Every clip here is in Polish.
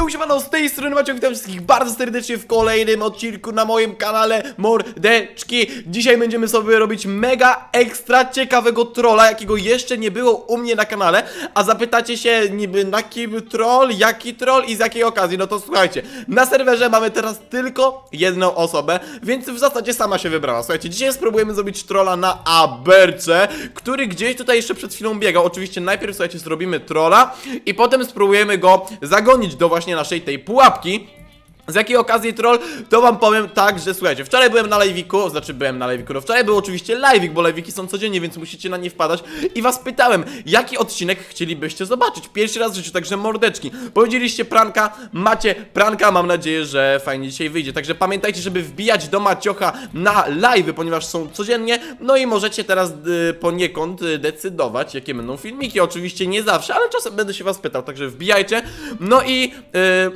Yo, siemano, z tej strony Maciek, witam wszystkich bardzo serdecznie w kolejnym odcinku na moim kanale Mordeczki. Dzisiaj będziemy sobie robić mega ekstra ciekawego trolla, jakiego jeszcze nie było u mnie na kanale. A zapytacie się niby na kim troll, jaki troll i z jakiej okazji? No to słuchajcie, na serwerze mamy teraz tylko jedną osobę, więc w zasadzie sama się wybrała. Słuchajcie, dzisiaj spróbujemy zrobić trolla na Aberce, który gdzieś tutaj jeszcze przed chwilą biegał. Oczywiście najpierw, słuchajcie, zrobimy trolla i potem spróbujemy go zagonić do właśnie naszej tej pułapki. Z jakiej okazji troll, to wam powiem tak, że słuchajcie, wczoraj byłem na live'iku, znaczy byłem na live'iku, no wczoraj był oczywiście live'ik, bo live'iki są codziennie, więc musicie na nie wpadać. I was pytałem, jaki odcinek chcielibyście zobaczyć, pierwszy raz w życiu, także mordeczki, powiedzieliście pranka, macie pranka, mam nadzieję, że fajnie dzisiaj wyjdzie, także pamiętajcie, żeby wbijać do Maciocha na live'y, ponieważ są codziennie, no i możecie teraz y, poniekąd y, decydować, jakie będą filmiki, oczywiście nie zawsze, ale czasem będę się was pytał, także wbijajcie, no i,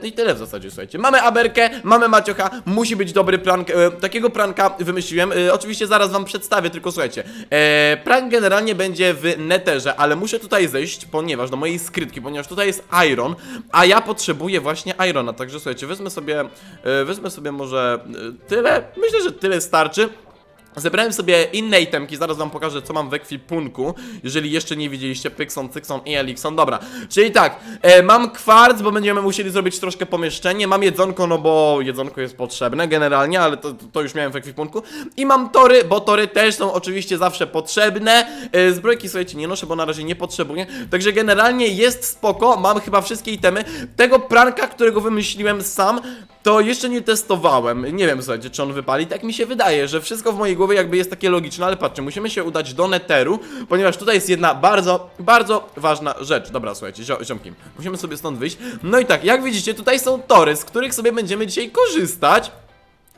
y, i tyle w zasadzie, słuchajcie, mamy Aberkę, mamy Maciocha, musi być dobry prank, e, takiego pranka wymyśliłem, e, oczywiście zaraz wam przedstawię, tylko słuchajcie, e, prank generalnie będzie w Netherze, ale muszę tutaj zejść, ponieważ do mojej skrytki, ponieważ tutaj jest Iron, a ja potrzebuję właśnie Irona, także słuchajcie, wezmę sobie, e, wezmę sobie może e, tyle, myślę, że tyle starczy, Zebrałem sobie inne itemki, zaraz wam pokażę co mam w ekwipunku. Jeżeli jeszcze nie widzieliście, Pykson, Cykson i Elikson Dobra, czyli tak, e, mam kwarc, bo będziemy musieli zrobić troszkę pomieszczenie. Mam jedzonko, no bo jedzonko jest potrzebne generalnie, ale to, to już miałem w ekwipunku. I mam tory, bo tory też są oczywiście zawsze potrzebne. E, Zbrojki, słuchajcie, nie noszę, bo na razie nie potrzebuję. Także generalnie jest spoko, mam chyba wszystkie itemy. Tego pranka, którego wymyśliłem sam to jeszcze nie testowałem. Nie wiem, słuchajcie, czy on wypali. Tak mi się wydaje, że wszystko w mojej głowie jakby jest takie logiczne, ale patrzcie, musimy się udać do Netheru, ponieważ tutaj jest jedna bardzo, bardzo ważna rzecz. Dobra, słuchajcie, zio- ziomki, musimy sobie stąd wyjść. No i tak, jak widzicie, tutaj są tory, z których sobie będziemy dzisiaj korzystać.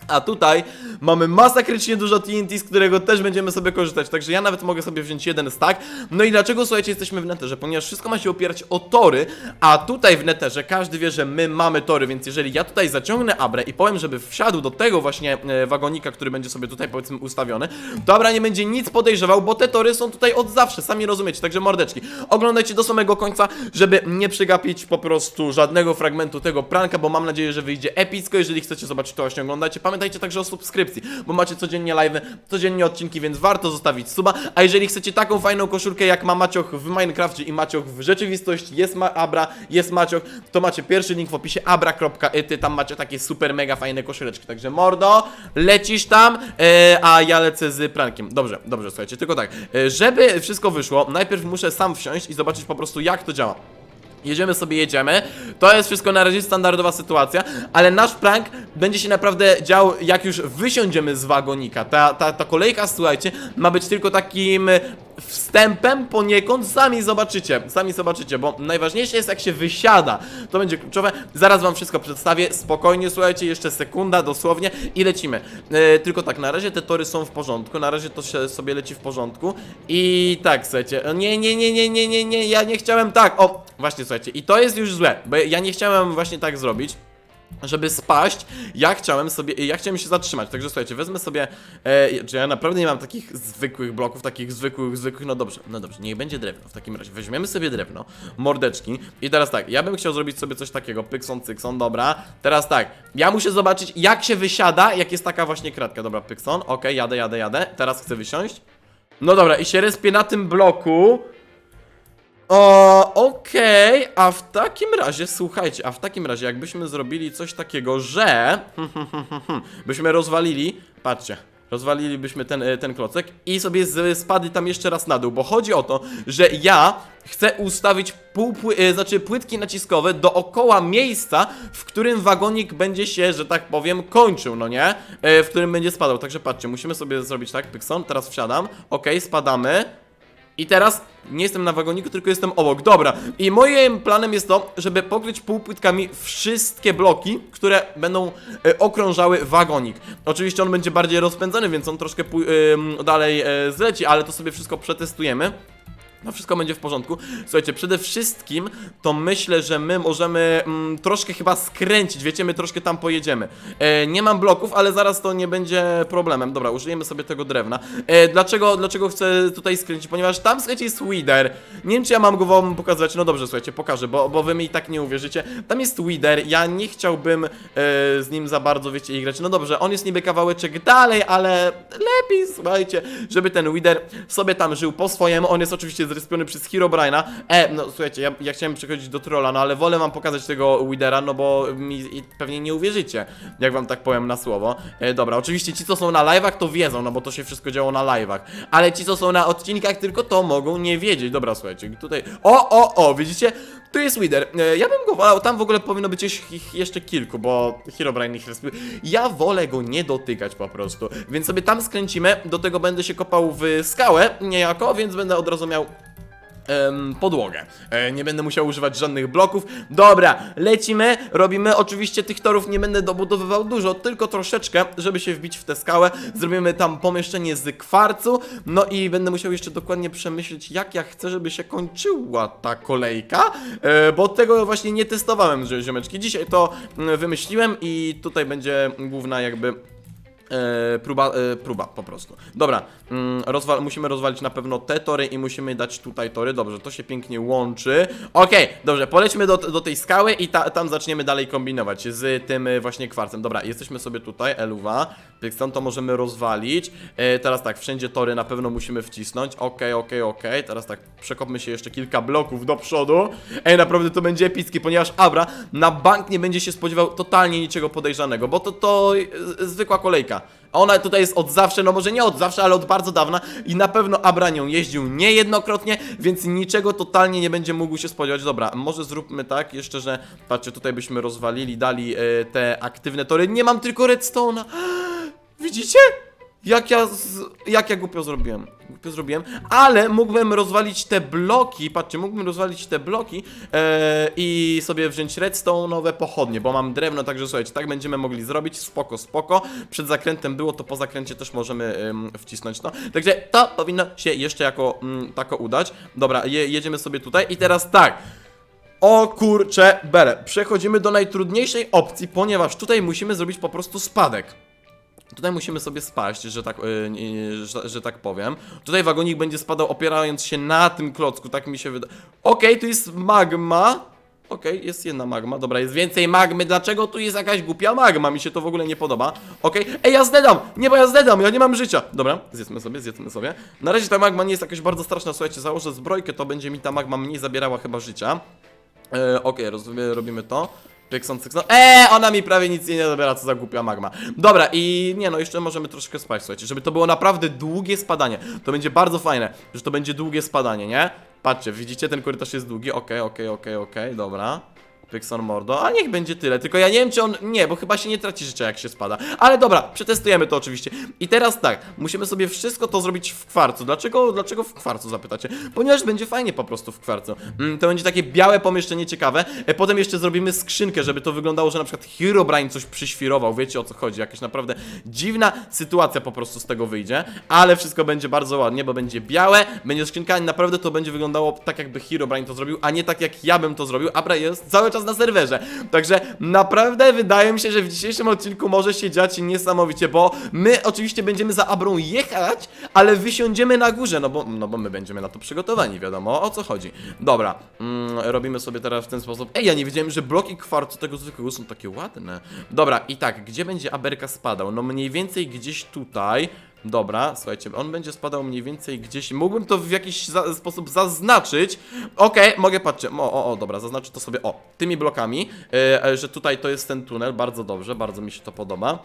A tutaj mamy masakrycznie dużo TNT, z którego też będziemy sobie korzystać, także ja nawet mogę sobie wziąć jeden stack. No i dlaczego, słuchajcie, jesteśmy w Netherze? Ponieważ wszystko ma się opierać o tory, a tutaj w Netherze każdy wie, że my mamy tory, więc jeżeli ja tutaj zaciągnę Abrę i powiem, żeby wsiadł do tego właśnie e, wagonika, który będzie sobie tutaj powiedzmy ustawiony, to Abra nie będzie nic podejrzewał, bo te tory są tutaj od zawsze, sami rozumiecie, także mordeczki. Oglądajcie do samego końca, żeby nie przegapić po prostu żadnego fragmentu tego pranka, bo mam nadzieję, że wyjdzie epicko, jeżeli chcecie zobaczyć to właśnie oglądajcie. Pamiętajcie także o subskrypcji, bo macie codziennie live, codziennie odcinki, więc warto zostawić suba. A jeżeli chcecie taką fajną koszulkę jak ma Macioch w Minecrafcie i Macioch w rzeczywistości, jest ma Abra, jest Macioch, to macie pierwszy link w opisie abra.ity, tam macie takie super mega fajne koszuleczki. Także mordo, lecisz tam, e, a ja lecę z prankiem. Dobrze, dobrze, słuchajcie, tylko tak, e, żeby wszystko wyszło, najpierw muszę sam wsiąść i zobaczyć po prostu jak to działa. Jedziemy sobie, jedziemy. To jest wszystko na razie standardowa sytuacja, ale nasz prank będzie się naprawdę dział, jak już wysiądziemy z wagonika. Ta, ta, ta kolejka, słuchajcie, ma być tylko takim e, wstępem poniekąd. Sami zobaczycie, sami zobaczycie, bo najważniejsze jest jak się wysiada. To będzie kluczowe. Zaraz wam wszystko przedstawię. Spokojnie, słuchajcie, jeszcze sekunda dosłownie i lecimy. E, tylko tak, na razie te tory są w porządku, na razie to się sobie leci w porządku. I tak, słuchajcie, nie, nie, nie, nie, nie, nie, nie, ja nie chciałem tak. O, właśnie, słuchajcie, i to jest już złe, bo ja nie chciałem właśnie tak zrobić żeby spaść, ja chciałem sobie, ja chciałem się zatrzymać, także słuchajcie, wezmę sobie, e, czy ja naprawdę nie mam takich zwykłych bloków, takich zwykłych, zwykłych, no dobrze, no dobrze, niech będzie drewno, w takim razie. Weźmiemy sobie drewno, mordeczki. I teraz tak, ja bym chciał zrobić sobie coś takiego, pykson, cykson, dobra, teraz tak, ja muszę zobaczyć, jak się wysiada, jak jest taka właśnie kratka, dobra, pykson, okej, jadę, jadę, jadę, teraz chcę wysiąść, no dobra, i się respię na tym bloku, o, okej, a w takim razie, słuchajcie, a w takim razie jakbyśmy zrobili coś takiego, że byśmy rozwalili, patrzcie, rozwalilibyśmy ten, e, ten klocek i sobie z, spadli tam jeszcze raz na dół, bo chodzi o to, że ja chcę ustawić pół, pły, e, znaczy płytki naciskowe dookoła miejsca, w którym wagonik będzie się, że tak powiem, kończył, no nie? E, w którym będzie spadał, także patrzcie, musimy sobie zrobić tak, Pykson, teraz wsiadam, okej, spadamy, i teraz nie jestem na wagoniku, tylko jestem obok. Dobra. I moim planem jest to, żeby pokryć półpłytkami wszystkie bloki, które będą e, okrążały wagonik. Oczywiście on będzie bardziej rozpędzony, więc on troszkę ym, dalej e, zleci, ale to sobie wszystko przetestujemy. No wszystko będzie w porządku. Słuchajcie, przede wszystkim to myślę, że my możemy mm, troszkę chyba skręcić, wiecie, my troszkę tam pojedziemy. E, nie mam bloków, ale zaraz to nie będzie problemem. Dobra, użyjemy sobie tego drewna. E, dlaczego, dlaczego chcę tutaj skręcić? Ponieważ tam, słuchajcie, jest Wither. Nie wiem, czy ja mam go wam pokazać. No dobrze, słuchajcie, pokażę, bo, bo wy mi i tak nie uwierzycie. Tam jest Wither, ja nie chciałbym e, z nim za bardzo, wiecie, igrać. No dobrze, on jest niby kawałeczek dalej, ale lepiej, słuchajcie, żeby ten Wither sobie tam żył po swojemu. On jest oczywiście zrespiony przez Herobrine'a. E, no słuchajcie, ja, ja chciałem przechodzić do trolla, no ale wolę wam pokazać tego Withera, no bo mi pewnie nie uwierzycie, jak wam tak powiem na słowo. E, dobra, oczywiście ci, co są na live'ach, to wiedzą, no bo to się wszystko działo na live'ach. Ale ci, co są na odcinkach, tylko to mogą nie wiedzieć. Dobra, słuchajcie, tutaj... O, o, o, widzicie? Tu jest Wither. E, ja bym go wolał, tam w ogóle powinno być ich, jeszcze kilku, bo Herobrine ich respił. Ja wolę go nie dotykać po prostu. Więc sobie tam skręcimy, do tego będę się kopał w skałę niejako, więc będę od razu miał podłogę. E, nie będę musiał używać żadnych bloków. Dobra, lecimy, robimy. Oczywiście tych torów nie będę dobudowywał dużo, tylko troszeczkę, żeby się wbić w tę skałę. Zrobimy tam pomieszczenie z kwarcu. No i będę musiał jeszcze dokładnie przemyśleć, jak ja chcę, żeby się kończyła ta kolejka, e, bo tego właśnie nie testowałem, zi- ziomeczki. Dzisiaj to mm, wymyśliłem i tutaj będzie główna jakby E, próba, e, próba po prostu. Dobra, mm, rozwal, musimy rozwalić na pewno te tory i musimy dać tutaj tory. Dobrze, to się pięknie łączy. Okej, dobrze, polećmy do, do tej skały i ta, tam zaczniemy dalej kombinować z tym e, właśnie kwarcem. Dobra, jesteśmy sobie tutaj, Eluwa. Pykston to możemy rozwalić. E, teraz tak, wszędzie tory na pewno musimy wcisnąć. Okej, okej, okej. Teraz tak, przekopmy się jeszcze kilka bloków do przodu. Ej, naprawdę to będzie epickie, ponieważ Abra na bank nie będzie się spodziewał totalnie niczego podejrzanego, bo to, to e, zwykła kolejka. Ona tutaj jest od zawsze, no może nie od zawsze, ale od bardzo dawna i na pewno Abra nią jeździł niejednokrotnie, więc niczego totalnie nie będzie mógł się spodziewać. Dobra, może zróbmy tak jeszcze, że patrzcie, tutaj byśmy rozwalili, dali e, te aktywne tory. Nie mam tylko redstone'a. Widzicie? Jak ja, z, jak ja głupio zrobiłem. Głupio zrobiłem, ale mógłbym rozwalić te bloki, patrzcie, mógłbym rozwalić te bloki e, i sobie wziąć redstone'owe pochodnie, bo mam drewno, także słuchajcie, tak będziemy mogli zrobić, spoko, spoko. Przed zakrętem było, to po zakręcie też możemy em, wcisnąć to. Także to powinno się jeszcze jako mm, tako udać. Dobra, je, jedziemy sobie tutaj i teraz tak. O kurcze, bele. Przechodzimy do najtrudniejszej opcji, ponieważ tutaj musimy zrobić po prostu spadek. Tutaj musimy sobie spaść, że tak, yy, yy, że, że tak powiem. Tutaj wagonik będzie spadał opierając się na tym klocku, tak mi się wydaje. Okej, tu jest magma. Okej, jest jedna magma, dobra, jest więcej magmy, dlaczego tu jest jakaś głupia magma? Mi się to w ogóle nie podoba. Okej, ej, ja zdedam! Nie, bo ja zdedam, ja nie mam życia! Dobra, zjedzmy sobie, zjedzmy sobie. Na razie ta magma nie jest jakaś bardzo straszna, słuchajcie, założę zbrojkę, to będzie mi ta magma mniej zabierała chyba życia. E, Okej, roz- robimy to. Cykson. Eee, ona mi prawie nic nie zabiera, co za głupia magma. Dobra, i nie no, jeszcze możemy troszkę spać, słuchajcie, żeby to było naprawdę długie spadanie. To będzie bardzo fajne, że to będzie długie spadanie, nie? Patrzcie, widzicie, ten korytarz jest długi. Okej, okej, okej, okej, dobra. Pixon Mordo, a niech będzie tyle, tylko ja nie wiem czy on, nie, bo chyba się nie traci życia jak się spada. Ale dobra, przetestujemy to oczywiście. I teraz tak, musimy sobie wszystko to zrobić w kwarcu. Dlaczego, dlaczego w kwarcu zapytacie? Ponieważ będzie fajnie po prostu w kwarcu. Mm, To będzie takie białe pomieszczenie ciekawe. E, Potem jeszcze zrobimy skrzynkę, żeby to wyglądało, że na przykład Herobrine coś przyświrował. Wiecie o co chodzi, jakaś naprawdę dziwna sytuacja po prostu z tego wyjdzie. Ale wszystko będzie bardzo ładnie, bo będzie białe. Będzie skrzynka, naprawdę to będzie wyglądało tak jakby Herobrine to zrobił A nie tak jak ja bym to zrobił. Abra jest cały czas na serwerze. Także naprawdę wydaje mi się, że w dzisiejszym odcinku może się dziać niesamowicie, bo my oczywiście będziemy za Abrą jechać, ale wysiądziemy na górze, no bo, no bo my będziemy na to przygotowani, wiadomo o co chodzi. Dobra, mm, robimy sobie teraz w ten sposób. Ej, ja nie wiedziałem, że bloki kwarcu tego zwykłego są takie ładne. Dobra, i tak, gdzie będzie Aberka spadał? No mniej więcej gdzieś tutaj. Dobra, słuchajcie, on będzie spadał mniej więcej gdzieś. Mógłbym to w jakiś za sposób zaznaczyć. Okej, mogę patrzeć. O, o, o, dobra, zaznaczę to sobie. O, tymi blokami, e, że tutaj to jest ten tunel. Bardzo dobrze, bardzo mi się to podoba.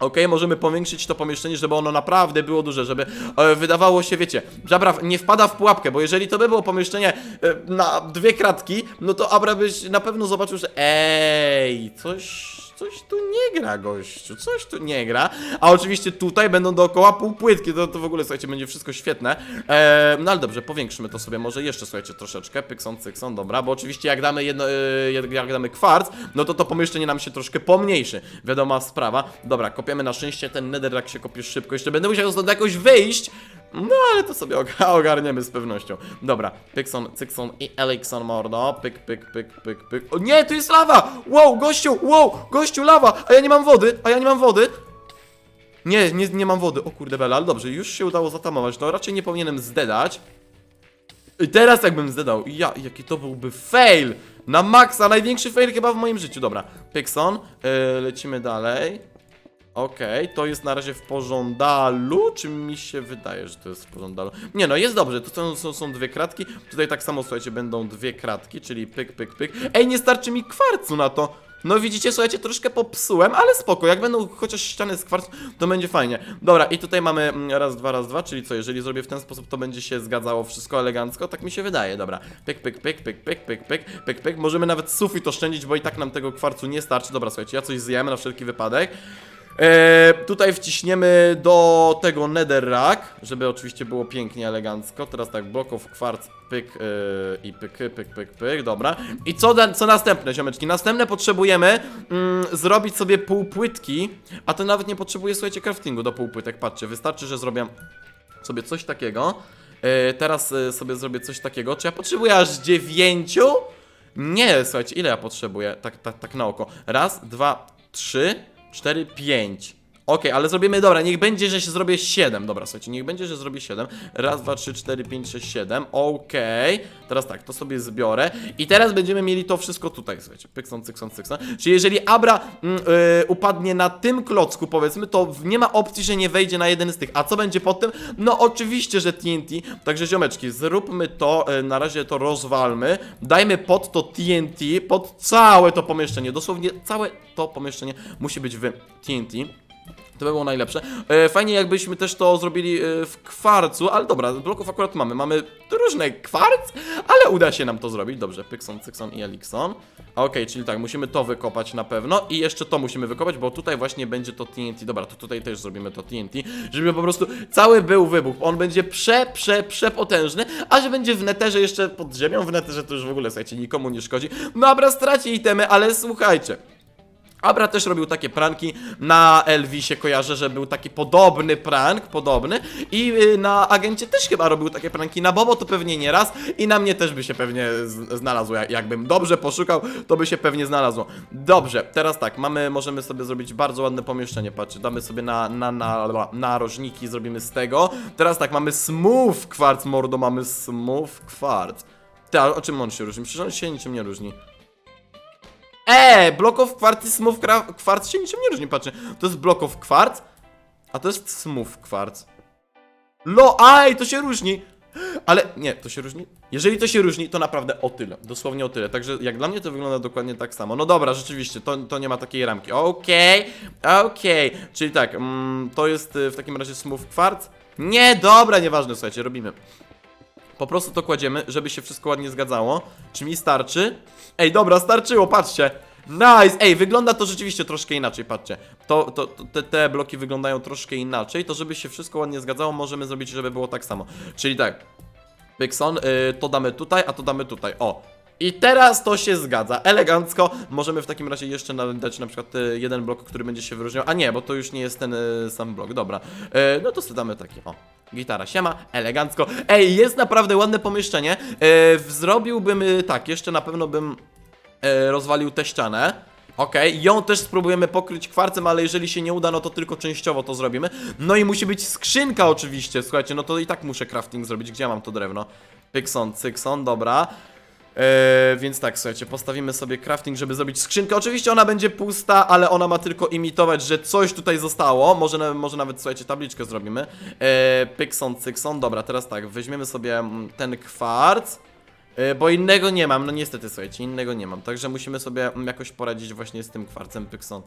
Okej, możemy powiększyć to pomieszczenie, żeby ono naprawdę było duże, żeby e, wydawało się, wiecie, że Abra nie wpada w pułapkę, bo jeżeli to by było pomieszczenie e, na dwie kratki, no to Abra byś na pewno zobaczył, że ej, coś tu nie gra, gościu, coś tu nie gra. A oczywiście tutaj będą dookoła półpłytki, to, to w ogóle, słuchajcie, będzie wszystko świetne. No ale dobrze, powiększymy to sobie może jeszcze, słuchajcie, troszeczkę, pykson, cykson, dobra, bo oczywiście jak damy jedno, e, jak, damy kwarc, no to to pomieszczenie nam się troszkę pomniejszy, wiadoma sprawa. Dobra, kopiemy na szczęście ten nether, jak się kopiesz szybko, jeszcze będę musiał stąd jakoś wyjść, No ale to sobie oga- ogarniemy z pewnością. Dobra, Pykson, Cykson i Elikson mordo. Pyk, pyk, pyk, pyk, pyk. O nie, tu jest lawa! Wow, gościu, wow, gościu, lawa! A ja nie mam wody, a ja nie mam wody. Nie, nie, nie mam wody. O kurde bela, ale dobrze, już się udało zatamować. No raczej nie powinienem zdedać. I teraz jakbym zdedał, ja, jaki to byłby fail! Na maksa, największy fail chyba w moim życiu. Dobra, Pixon, yy, lecimy dalej. Okej, to jest na razie w pożądalu, czy mi się wydaje, że to jest w pożądalu? Nie no, jest dobrze, tu są, są, są dwie kratki, tutaj tak samo, słuchajcie, będą dwie kratki, czyli pyk, pyk, pyk. Ej, nie starczy mi kwarcu na to! No widzicie, słuchajcie, troszkę popsułem, ale spoko, jak będą chociaż ściany z kwarcu, to będzie fajnie. Dobra, i tutaj mamy mm, raz, dwa, raz, dwa, czyli co, jeżeli zrobię w ten sposób, to będzie się zgadzało wszystko elegancko, tak mi się wydaje, dobra. Pyk, pyk, pyk, pyk, pyk, pyk, pyk, pyk, pyk, możemy nawet sufit oszczędzić, bo i tak nam tego kwarcu nie starczy. Dobra, słuchajcie, ja coś zjemy na wszelki wypadek. E, tutaj wciśniemy do tego netherrack, żeby oczywiście było pięknie, elegancko. Teraz tak, of quartz, pyk e, i pyk, pyk, pyk, pyk, dobra. I co, co następne, ziomeczki? Następne potrzebujemy mm, zrobić sobie półpłytki, a to nawet nie potrzebuje, słuchajcie, craftingu do półpłytek. Patrzcie, wystarczy, że zrobię sobie coś takiego. E, teraz e, sobie zrobię coś takiego. Czy ja potrzebuję aż dziewięciu? Nie, słuchajcie, ile ja potrzebuję? Tak, tak, tak na oko. Raz, dwa, trzy, 4, 5. Okej, ale zrobimy, dobra, niech będzie, że się zrobię 7. Dobra, słuchajcie, niech będzie, że zrobię 7. Raz, dwa, trzy, cztery, pięć, sześć, siedem. Okej. Teraz tak, to sobie zbiorę. I teraz będziemy mieli to wszystko tutaj, słuchajcie. Pykson, cykson, cykson. Czyli jeżeli Abra mm, yy, upadnie na tym klocku, powiedzmy, to nie ma opcji, że nie wejdzie na jeden z tych. A co będzie po tym? No oczywiście, że TNT. Także ziomeczki, zróbmy to, yy, na razie to rozwalmy. Dajmy pod to TNT, pod całe to pomieszczenie. Dosłownie całe to pomieszczenie musi być w TNT. To by było najlepsze. E, fajnie jakbyśmy też to zrobili e, w kwarcu, ale dobra, bloków akurat mamy. Mamy różne kwarc, ale uda się nam to zrobić. Dobrze, Pykson, Cykson i Elikson. Okej, czyli tak, musimy to wykopać na pewno i jeszcze to musimy wykopać, bo tutaj właśnie będzie to TNT. Dobra, to tutaj też zrobimy to TNT, żeby po prostu cały był wybuch. On będzie prze, prze, przepotężny, a że będzie w neterze jeszcze pod ziemią, w neterze to już w ogóle, słuchajcie, nikomu nie szkodzi. Dobra, straci itemy, ale słuchajcie. Abra też robił takie pranki, na Elvisie kojarzę, że był taki podobny prank, podobny i y, na Agencie też chyba robił takie pranki, na Bobo to pewnie nie raz i na mnie też by się pewnie znalazło, Jak- jakbym dobrze poszukał, to by się pewnie znalazło. Dobrze, teraz tak, mamy, możemy sobie zrobić bardzo ładne pomieszczenie, patrzcie, damy sobie na, na, na, narożniki, zrobimy z tego. Teraz tak, mamy smooth kwarc, mordo, mamy smooth kwarc. Ty, a o czym on się różni? Przecież on się niczym nie różni. E, block of quartz i smooth kwarc się niczym nie różni, patrzcie. To jest block of kwarc, a to jest smooth kwarc. Lo, aj, to się różni. Ale nie, to się różni. Jeżeli to się różni, to naprawdę o tyle. Dosłownie o tyle. Także jak dla mnie to wygląda dokładnie tak samo. No dobra, rzeczywiście, to, to nie ma takiej ramki. Okej, okej. Czyli tak, mm, to jest y, w takim razie smooth kwarc. Nie, dobra, nieważne, słuchajcie, robimy. Po prostu to kładziemy, żeby się wszystko ładnie zgadzało. Czy mi starczy? Ej, dobra, starczyło, patrzcie. Nice! Ej, wygląda to rzeczywiście troszkę inaczej, patrzcie. To, to, to te, te bloki wyglądają troszkę inaczej. To żeby się wszystko ładnie zgadzało, możemy zrobić, żeby było tak samo. Czyli tak. Pixon, y, to damy tutaj, a to damy tutaj. O. I teraz to się zgadza, elegancko. Możemy w takim razie jeszcze dać na przykład y, jeden blok, który będzie się wyróżniał. A nie, bo to już nie jest ten y, sam blok, dobra. Y, no to damy taki, o. Gitara siema, elegancko. Ej, jest naprawdę ładne pomieszczenie. Zrobiłbym tak, jeszcze na pewno bym e, rozwalił tę ścianę. Okej, ją też spróbujemy pokryć kwarcem, ale jeżeli się nie uda, no to tylko częściowo to zrobimy. No i musi być skrzynka oczywiście, słuchajcie, no to i tak muszę crafting zrobić. Gdzie mam to drewno? Pykson, cykson, dobra. Eee, więc tak, słuchajcie, postawimy sobie crafting, żeby zrobić skrzynkę. Oczywiście ona będzie pusta, ale ona ma tylko imitować, że coś tutaj zostało. Może, może nawet, słuchajcie, tabliczkę zrobimy. Eee, Pykson, cykson, dobra, teraz tak, weźmiemy sobie mm, ten kwarc. E, Bo innego nie mam, no niestety słuchajcie, innego nie mam, także musimy sobie mm, jakoś poradzić właśnie z tym kwarcem Pykson.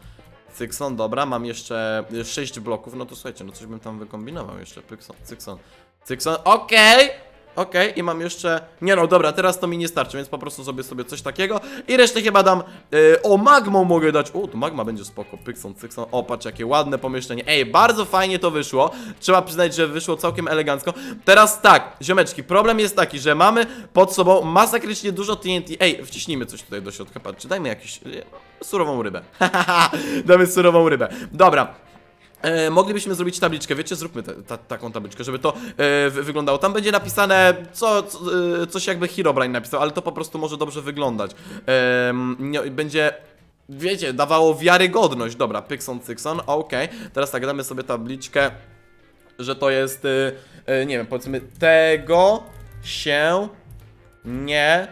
Cykson, dobra, mam jeszcze 6 bloków, no to słuchajcie, no coś bym tam wykombinował jeszcze, Pykson, Cykson, Cykson, okej! Okej, i mam jeszcze... Nie no, dobra, teraz to mi nie starczy, więc po prostu zrobię sobie coś takiego i resztę chyba dam... e, o, magmą mogę dać. O, tu magma będzie spoko. Pykson, cykson. O, patrz, jakie ładne pomieszczenie. Ej, bardzo fajnie to wyszło. Trzeba przyznać, że wyszło całkiem elegancko. Teraz tak, ziomeczki, problem jest taki, że mamy pod sobą masakrycznie dużo TNT. Ej, wciśnijmy coś tutaj do środka, patrzcie, dajmy jakiś... e, surową rybę. Damy surową rybę. Dobra. E, moglibyśmy zrobić tabliczkę, wiecie, zróbmy te, ta, taką tabliczkę, żeby to e, wy, wyglądało. Tam będzie napisane co, co, e, coś jakby Herobrine napisał, ale to po prostu może dobrze wyglądać. E, nie, będzie, wiecie, dawało wiarygodność. Dobra, Pixon, Cykson, okej. Teraz tak, damy sobie tabliczkę, że to jest, e, e, nie wiem, powiedzmy, tego się nie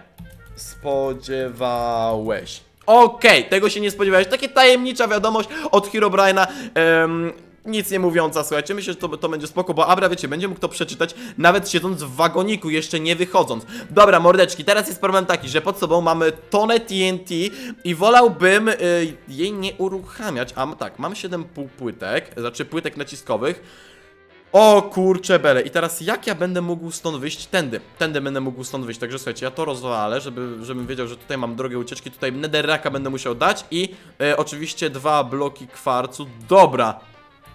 spodziewałeś. Okej, tego się nie spodziewałeś. Takie tajemnicza wiadomość od Herobrine'a. em, nic nie mówiąca, słuchajcie, myślę, że to, to będzie spoko, bo Abra, wiecie, będzie mógł to przeczytać, nawet siedząc w wagoniku, jeszcze nie wychodząc. Dobra, mordeczki, teraz jest problem taki, że pod sobą mamy tonę TNT i wolałbym y, jej nie uruchamiać. A tak, mam 7 półpłytek, znaczy płytek naciskowych. O kurcze bele. I teraz jak ja będę mógł stąd wyjść? Tędy. Tędy będę mógł stąd wyjść. Także słuchajcie, ja to rozwalę, żeby, żebym wiedział, że tutaj mam drogę ucieczki. Tutaj netherraka będę musiał dać i e, oczywiście dwa bloki kwarcu. Dobra.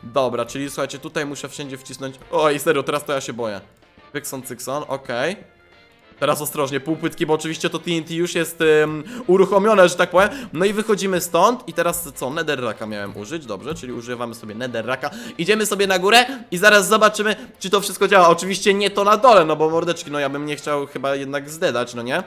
Dobra, czyli słuchajcie, tutaj muszę wszędzie wcisnąć. Oj, serio, teraz to ja się boję. Pykson, cykson, okej. Teraz ostrożnie, półpłytki, bo oczywiście to TNT już jest uruchomione, że tak powiem. No i wychodzimy stąd i teraz co? Netherraka miałem użyć, dobrze, czyli używamy sobie Netherraka. Idziemy sobie na górę i zaraz zobaczymy, czy to wszystko działa. Oczywiście nie to na dole, no bo mordeczki, no ja bym nie chciał chyba jednak zdedać, no nie?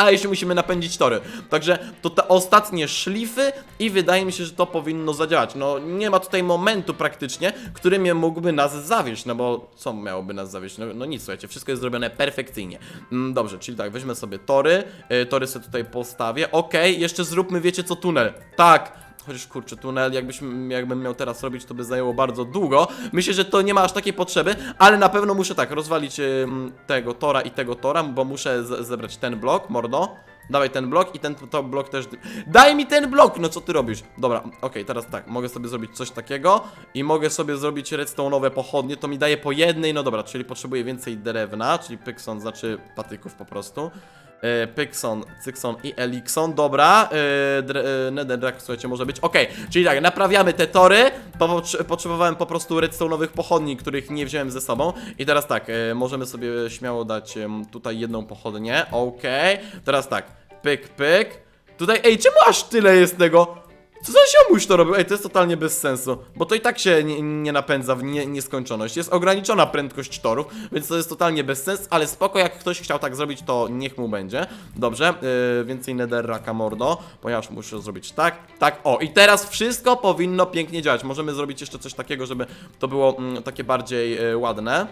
A jeśli musimy napędzić tory. Także to te ostatnie szlify i wydaje mi się, że to powinno zadziałać. No nie ma tutaj momentu praktycznie, który mnie mógłby nas zawieść, no bo co miałoby nas zawieść? No, no nic, słuchajcie, wszystko jest zrobione perfekcyjnie. Mm, dobrze, czyli tak, weźmy sobie tory, y, tory sobie tutaj postawię. Okej, jeszcze zróbmy, wiecie co, tunel. Tak, Chociaż kurczę, tunel jakbyśmy, jakbym miał teraz robić, to by zajęło bardzo długo. Myślę, że to nie ma aż takiej potrzeby, ale na pewno muszę tak, rozwalić tego tora i tego tora, bo muszę zebrać ten blok, mordo. Dawaj ten blok i ten to blok też. Daj mi ten blok! No co ty robisz? Dobra, okej, teraz tak, mogę sobie zrobić coś takiego i mogę sobie zrobić redstone'owe pochodnie, to mi daje po jednej, no dobra, czyli potrzebuję więcej drewna, czyli pykson, znaczy patyków po prostu. E, Pykson, Cykson i Elikson, dobra, e, dr- e, Netherrack, słuchajcie, może być, okej, czyli tak, naprawiamy te tory, po, potrzebowałem po prostu redstone'owych pochodni, których nie wziąłem ze sobą. I teraz tak, e, możemy sobie śmiało dać tutaj jedną pochodnię, okej, teraz tak, pyk, pyk, tutaj, ej, czemu aż tyle jest tego? Co za ziomuś to robił? Ej, to jest totalnie bez sensu, bo to i tak się nie, nie napędza w nie, nieskończoność. Jest ograniczona prędkość torów, więc to jest totalnie bez sensu, ale spoko, jak ktoś chciał tak zrobić, to niech mu będzie. Dobrze, yy, więcej netherraka mordo, ponieważ muszę zrobić tak, tak, o i teraz wszystko powinno pięknie działać. Możemy zrobić jeszcze coś takiego, żeby to było mm, takie bardziej yy, ładne.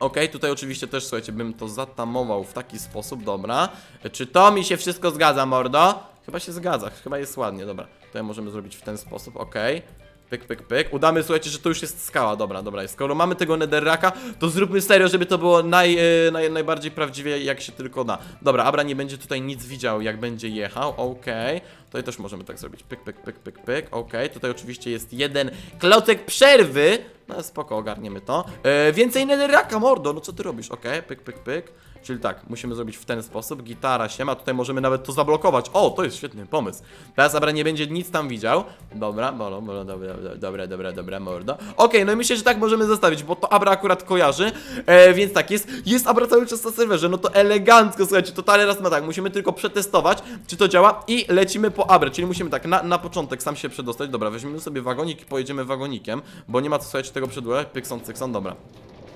Okej, tutaj oczywiście też, słuchajcie, bym to zatamował w taki sposób, dobra. Czy to mi się wszystko zgadza, mordo? Chyba się zgadza, chyba jest ładnie, dobra. Tutaj możemy zrobić w ten sposób, okej. Pyk, pyk, pyk. Udamy, słuchajcie, że to już jest skała, dobra, dobra. Skoro mamy tego netherraka, to zróbmy serio, żeby to było naj, e, naj, najbardziej prawdziwie, jak się tylko da. Dobra, Abra nie będzie tutaj nic widział, jak będzie jechał, okej. Tutaj też możemy tak zrobić, pyk, pyk, pyk, pyk, pyk, okej. Tutaj oczywiście jest jeden klocek przerwy, no spoko, ogarniemy to. E, więcej netherraka, mordo, no co ty robisz? Okej, pyk, pyk, pyk. Czyli tak, musimy zrobić w ten sposób. Gitara się ma, tutaj możemy nawet to zablokować. O, to jest świetny pomysł. Teraz Abra nie będzie nic tam widział. Dobra, bolo, bolo, dobra, dobra, dobra, dobra, mordo. Okej, no i myślę, że tak możemy zostawić, bo to Abra akurat kojarzy. E, więc tak, jest, jest Abra cały czas na serwerze. No to elegancko, słuchajcie, totalnie raz ma tak. Musimy tylko przetestować, czy to działa i lecimy po Abrę. Czyli musimy tak, na, na początek sam się przedostać. Dobra, weźmiemy sobie wagonik i pojedziemy wagonikiem, bo nie ma co, słuchajcie, tego przedłużać. Pykson, cykson, dobra.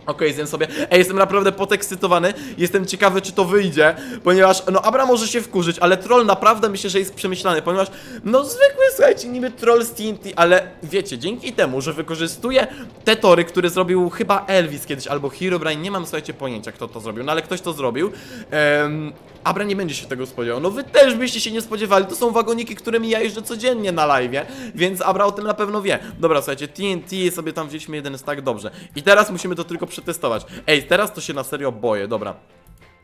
Okej, zjem sobie. Ej, jestem naprawdę podekscytowany. Jestem ciekawy, czy to wyjdzie, ponieważ, no, Abra może się wkurzyć, ale troll naprawdę myślę, że jest przemyślany, ponieważ, no, zwykły, słuchajcie, niby troll z TNT, ale wiecie, dzięki temu, że wykorzystuje te tory, które zrobił chyba Elvis kiedyś, albo Herobrine, nie mam, słuchajcie, pojęcia, kto to zrobił, no, ale ktoś to zrobił. Em, Abra nie będzie się tego spodziewał. No wy też byście się nie spodziewali. To są wagoniki, którymi ja jeżdżę codziennie na live, więc Abra o tym na pewno wie. Dobra, słuchajcie, TNT sobie tam wzięliśmy jeden stack, dobrze. I teraz musimy to tylko przetestować. Ej, teraz to się na serio boję, dobra.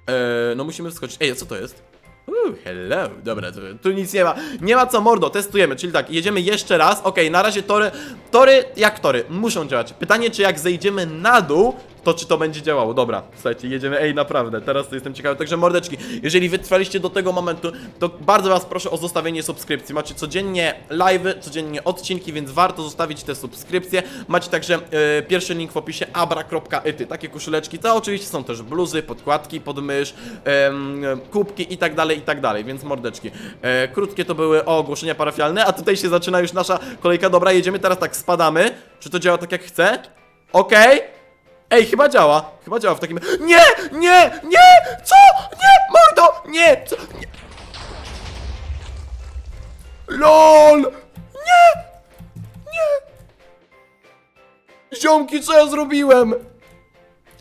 Eee, no musimy wskoczyć. Ej, a co to jest? Uuu, hello, dobra, tu, tu nic nie ma. Nie ma co, mordo, testujemy, czyli tak, jedziemy jeszcze raz. Okej, na razie tory, tory, jak tory, muszą działać. Pytanie, czy jak zejdziemy na dół, to czy to będzie działało. Dobra, słuchajcie, jedziemy, ej, naprawdę, teraz to jestem ciekawy. Także mordeczki, jeżeli wytrwaliście do tego momentu, to bardzo was proszę o zostawienie subskrypcji. Macie codziennie live'y, codziennie odcinki, więc warto zostawić te subskrypcje. Macie także e, pierwszy link w opisie abra.ity, takie koszuleczki, to oczywiście są też bluzy, podkładki pod mysz, em, kubki i tak dalej. I tak dalej, więc mordeczki. E, krótkie to były o, ogłoszenia parafialne, a tutaj się zaczyna już nasza kolejka. Dobra, jedziemy, teraz tak spadamy. Czy to działa tak jak chcę? Okej. Ej, chyba działa. Chyba działa w takim. Nie! Nie! Nie! Co? Nie! Mordo! Nie! Co? Nie! LOL! Nie! Nie! Ziomki, co ja zrobiłem?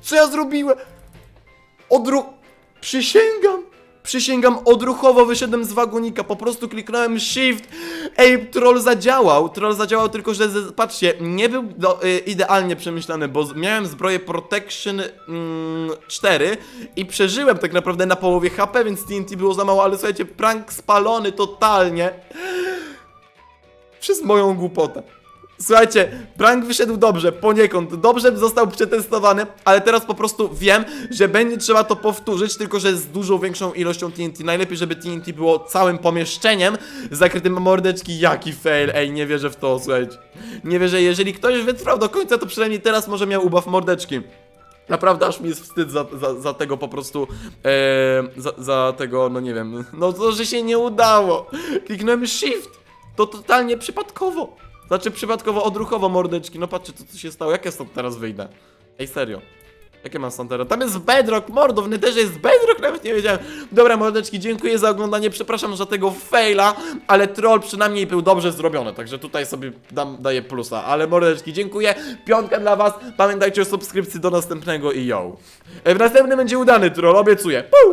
Co ja zrobiłem? Odru... Przysięgam! Przysięgam, odruchowo wyszedłem z wagonika, po prostu kliknąłem shift. Ej, troll zadziałał, troll zadziałał, tylko że, patrzcie, nie był do, y, idealnie przemyślany, bo miałem zbroję Protection mm, 4 i przeżyłem tak naprawdę na połowie HP, więc TNT było za mało, ale słuchajcie, prank spalony totalnie przez moją głupotę. Słuchajcie, prank wyszedł dobrze, poniekąd. Dobrze został przetestowany, ale teraz po prostu wiem, że będzie trzeba to powtórzyć, tylko że z dużo większą ilością TNT. Najlepiej, żeby TNT było całym pomieszczeniem zakrytym mordeczki. Jaki fail, ej, nie wierzę w to, słuchajcie. Nie wierzę, jeżeli ktoś wytrwał do końca, to przynajmniej teraz może miał ubaw mordeczki. Naprawdę aż mi jest wstyd za, za, za tego po prostu, e, za, za tego, no nie wiem, no to, że się nie udało. Kliknąłem shift, to totalnie przypadkowo. Znaczy przypadkowo, odruchowo mordeczki, no patrzcie co tu się stało, jak ja stąd teraz wyjdę? Ej, serio. Jakie mam stąd teraz? Tam jest bedrock, mordo, w netherze jest bedrock, nawet nie wiedziałem. Dobra, mordeczki, dziękuję za oglądanie, przepraszam za tego faila, ale troll przynajmniej był dobrze zrobiony, także tutaj sobie dam, daję plusa. Ale mordeczki, dziękuję, piątka dla was, pamiętajcie o subskrypcji do następnego i yo. E, W następnym będzie udany troll, obiecuję. Puu!